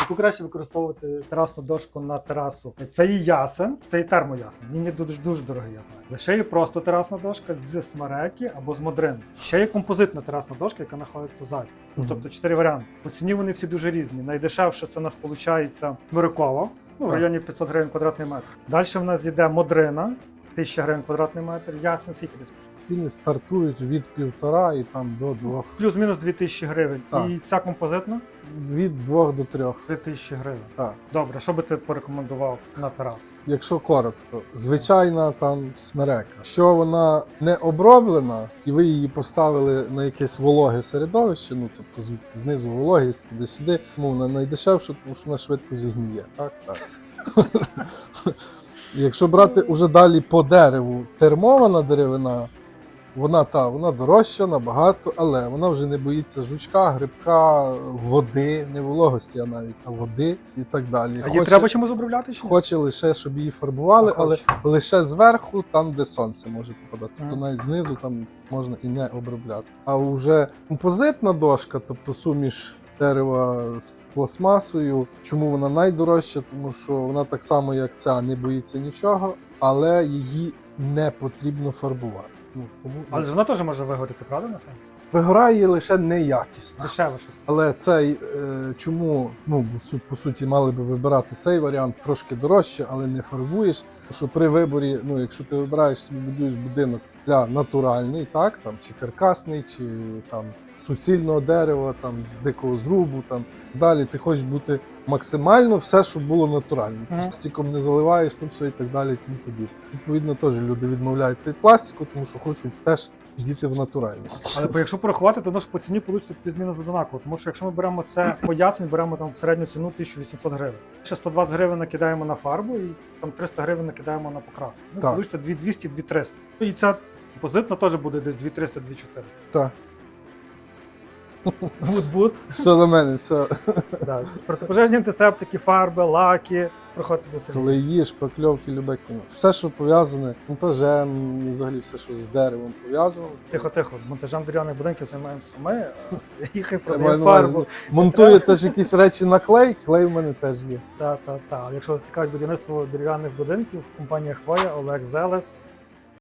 Яку краще використовувати терасну дошку на терасу. Це і ясен, це і термоясен. Він є дуже дуже дорогий, я знаю. Лише є просто терасна дошка з смереки або з модрин. Ще є композитна терасна дошка, яка знаходиться ззаді. Ну, тобто чотири варіанти. По ціні вони всі дуже різні. Найдешевше це у нас виходить смирикова, ну, в районі 500 гривень квадратний метр. Далі в нас йде модрина, 1000 гривень квадратний метр, ясен скільки десь коштує? Ціни стартують від півтора і там до двох. Плюс-мінус 2000 гривень. Так. І ця композитна Від двох до трьох. 3000 гривень. Так. Добре, що би ти порекомендував на терасу? Якщо коротко, звичайна там смерека. Якщо вона не оброблена і ви її поставили на якесь вологе середовище, ну тобто з- знизу вологість, де сюди, ну вона найдешевша, тому що вона швидко зігніє. Так, так. Якщо брати уже далі по дереву, термована деревина, вона та вона дорожча набагато, але вона вже не боїться жучка, грибка, води, не вологості, а навіть а води і так далі. А її треба чимось обробляти? Чи? Хоче лише, щоб її фарбували, А але хоче. лише зверху, там, де сонце може попадати. Тобто навіть знизу там можна і не обробляти. А вже композитна дошка, тобто суміш дерева з пластмасою. Чому вона найдорожча? Тому що вона так само, як ця, не боїться нічого, але її не потрібно фарбувати. Ну, тому Але ж вона теж може вигоріти, правда, на сенс? вигорає лише неякісно. Дешеве щось. Але цей е, чому ну по суті мали би вибирати цей варіант трошки дорожче, але не фарбуєш. Що при виборі, ну якщо ти вибираєш собі будуєш будинок для натуральний, так там чи каркасний, чи там суцільного дерева, там з дикого зрубу, там далі ти хочеш бути максимально все, щоб було натурально. Ти Мгм. пластиком не заливаєш, то все і так далі. Тому подібне. Відповідно, теж люди відмовляються від пластику, тому що хочуть теж діти в натуральність. Але по- якщо порахувати, то ж по ціні вийде плюс-мінус однаково. Тому що якщо ми беремо це пояснень, беремо там середню ціну 1800 гривень. Ще 120 гривень накидаємо на фарбу і там 300 гривень накидаємо на покраску. Ну, вийде 2200-2300. І ця композитна теж буде десь 2300-2400. Так, Вуд-буд. все на мене, все. Да. Протипожежні антисептики, фарби, лаки. Проходьте до селі. Клеї, шпакльовки, любе кіно. Все, що пов'язане монтажем, і взагалі все, що з деревом пов'язано. Тихо, тихо. Монтажем дерев'яних будинків займаємося ми. а Їх і Я маю продаємо на увазі, фарбу. Монтує теж якісь речі на клей, клей в мене теж є. Так, так, так. Якщо вас цікавить будівництво дерев'яних будинків, компанія Хвоя, Олег Зелес,